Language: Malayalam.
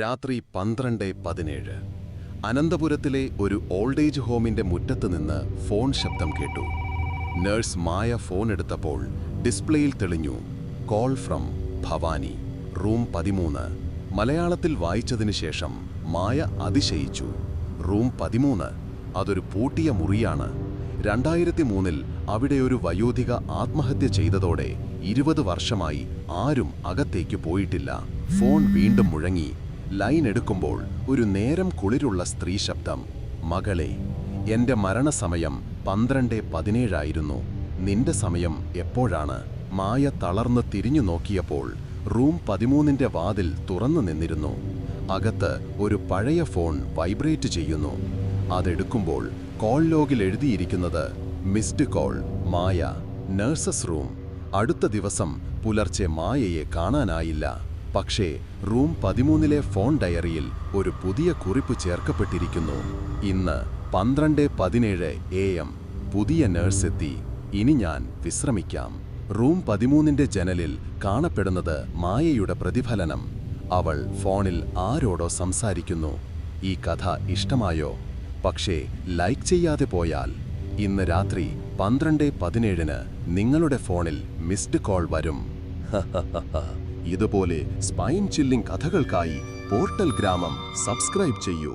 രാത്രി പന്ത്രണ്ട് പതിനേഴ്. അനന്തപുരത്തിലെ ഒരു ഓൾഡ് ഏജ് ഹോമിന്റെ മുറ്റത്ത് നിന്ന് ഫോൺ ശബ്ദം കേട്ടു. നഴ്സ് മായ ഫോൺ എടുത്തപ്പോൾ ഡിസ്പ്ലേയിൽ തെളിഞ്ഞു കോൾ ഫ്രം ഭവാനി റൂം പതിമൂന്ന്. മലയാളത്തിൽ വായിച്ചതിന് ശേഷം മായ അതിശയിച്ചു. റൂം പതിമൂന്ന് അതൊരു പൂട്ടിയ മുറിയാണ്. രണ്ടായിരത്തി മൂന്നിൽ അവിടെ ഒരു വയോധിക ആത്മഹത്യ ചെയ്തതോടെ ഇരുപത് വർഷമായി ആരും അകത്തേക്ക് പോയിട്ടില്ല. ഫോൺ വീണ്ടും മുഴങ്ങി ലൈൻ എടുക്കുമ്പോൾ ഒരു നേരം കുളിരുള്ള സ്ത്രീ ശബ്ദം. മകളെ എന്റെ മരണസമയം പന്ത്രണ്ട് പതിനേഴായിരുന്നു. നിന്റെ സമയം എപ്പോഴാണ്? മായ തളർന്ന് തിരിഞ്ഞു നോക്കിയപ്പോൾ റൂം പതിമൂന്നിന്റെ വാതിൽ തുറന്നു നിന്നിരുന്നു. അകത്ത് ഒരു പഴയ ഫോൺ വൈബ്രേറ്റ് ചെയ്യുന്നു. അതെടുക്കുമ്പോൾ കോൾ ലോഗിൽ എഴുതിയിരിക്കുന്നത് മിസ്ഡ് കോൾ മായ നഴ്സസ് റൂം. അടുത്ത ദിവസം പുലർച്ചെ മായയെ കാണാനായില്ല. പക്ഷേ റൂം പതിമൂന്നിലെ ഫോൺ ഡയറിയിൽ ഒരു പുതിയ കുറിപ്പ് ചേർക്കപ്പെട്ടിരിക്കുന്നു. ഇന്ന് പന്ത്രണ്ട് പതിനേഴ് എ എം പുതിയ നേഴ്സ് എത്തി. ഇനി ഞാൻ വിശ്രമിക്കാം. റൂം പതിമൂന്നിന്റെ ജനലിൽ കാണപ്പെടുന്നത് മായയുടെ പ്രതിഫലനം. അവൾ ഫോണിൽ ആരോടോ സംസാരിക്കുന്നു. ഈ കഥ ഇഷ്ടമായോ? പക്ഷേ ലൈക്ക് ചെയ്യാതെ പോയാൽ. ഇന്ന് രാത്രി പന്ത്രണ്ട് പതിനേഴിന് നിങ്ങളുടെ ഫോണിൽ മിസ്ഡ് കോൾ വരും. ഇതുപോലെ സ്പൈൻ ചില്ലിംഗ് കഥകൾക്കായി പോർട്ടൽ ഗ്രാമം സബ്സ്ക്രൈബ് ചെയ്യൂ.